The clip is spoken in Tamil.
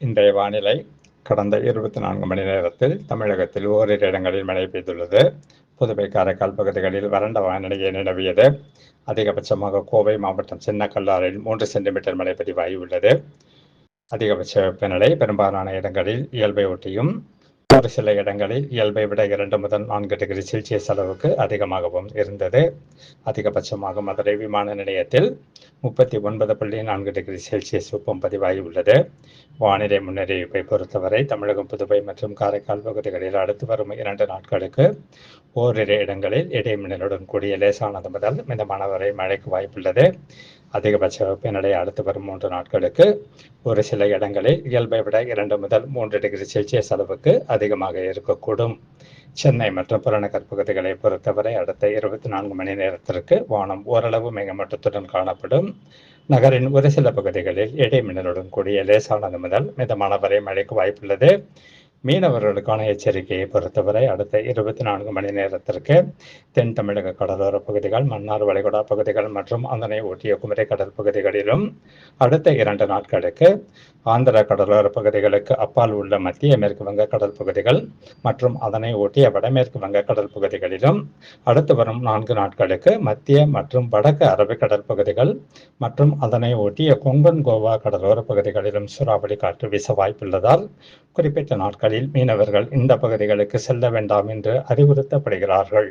இன்றைய வானிலை கடந்த இருபத்தி நான்கு மணி நேரத்தில் தமிழகத்தில் ஓரிரு இடங்களில் மழை பெய்துள்ளது. புதுவை காரைக்கால் பகுதிகளில் வறண்ட வானிலையை நிலவியது. அதிகபட்சமாக கோவை மாவட்டம் சின்னக்கல்லாறில் மூன்று சென்டிமீட்டர் மழை பதிவாகியுள்ளது. அதிகபட்ச வெப்பநிலை பெரும்பாலான இடங்களில் இயல்பை ஒட்டியும் ஒரு சில இடங்களில் இயல்பை விட இரண்டு முதல் நான்கு டிகிரி செல்சியஸ் அளவுக்கு அதிகமாகவும் இருந்தது. அதிகபட்சமாக மதுரை விமான நிலையத்தில் முப்பத்தி ஒன்பது புள்ளி நான்கு டிகிரி செல்சியஸ் வெப்பம் பதிவாகியுள்ளது வானிலை முன்னறிவிப்பை பொறுத்தவரை தமிழகம் புதுவை மற்றும் காரைக்கால் பகுதிகளில் அடுத்து வரும் இரண்டு நாட்களுக்கு ஓரிரு இடங்களில் இடைமின்னலுடன் கூடிய லேசானது முதல் மிதமான வரை மழைக்கு வாய்ப்புள்ளது. அதிகபட்ச வெப்பநிலை அடுத்து வரும் மூன்று நாட்களுக்கு ஒரு சில இடங்களில் இயல்பை விட இரண்டு முதல் மூன்று டிகிரி செல்சியஸ் அளவுக்கு அதிகமாக இருக்கக்கூடும். சென்னை மற்றும் புறநகர் பகுதிகளை பொறுத்தவரை அடுத்த இருபத்தி நான்கு மணி நேரத்திற்கு வானம் ஓரளவு மேகமூட்டத்துடன் காணப்படும். நகரின் ஒரு சில பகுதிகளில் இடைமின்னலுடன் கூடிய லேசானது முதல் மிதமான வரை மழைக்கு வாய்ப்புள்ளது. மீனவர்களுக்கான எச்சரிக்கையை பொறுத்தவரை அடுத்த இருபத்தி நான்கு மணி நேரத்திற்கு தென் தமிழக கடலோர பகுதிகள் மன்னார் வளைகுடா பகுதிகள் மற்றும் அதனை ஒட்டிய குமரி கடல் பகுதிகளிலும் அடுத்த இரண்டு நாட்களுக்கு ஆந்திர கடலோர பகுதிகளுக்கு அப்பால் உள்ள மத்திய மேற்கு வங்க கடல் பகுதிகள் மற்றும் அதனை ஒட்டிய வடமேற்கு வங்க கடல் பகுதிகளிலும் அடுத்து வரும் நான்கு நாட்களுக்கு மத்திய மற்றும் வடக்கு அரபிக்கடல் பகுதிகள் மற்றும் அதனை ஒட்டிய கொங்கன் கோவா கடலோர பகுதிகளிலும் சூறாவளி காற்று வீச வாய்ப்புள்ளதால் குறிப்பிட்ட நாட்களில் மீனவர்கள் இந்த பகுதிகளுக்கு செல்ல வேண்டாம் என்று அறிவுறுத்தப்படுகிறார்கள்.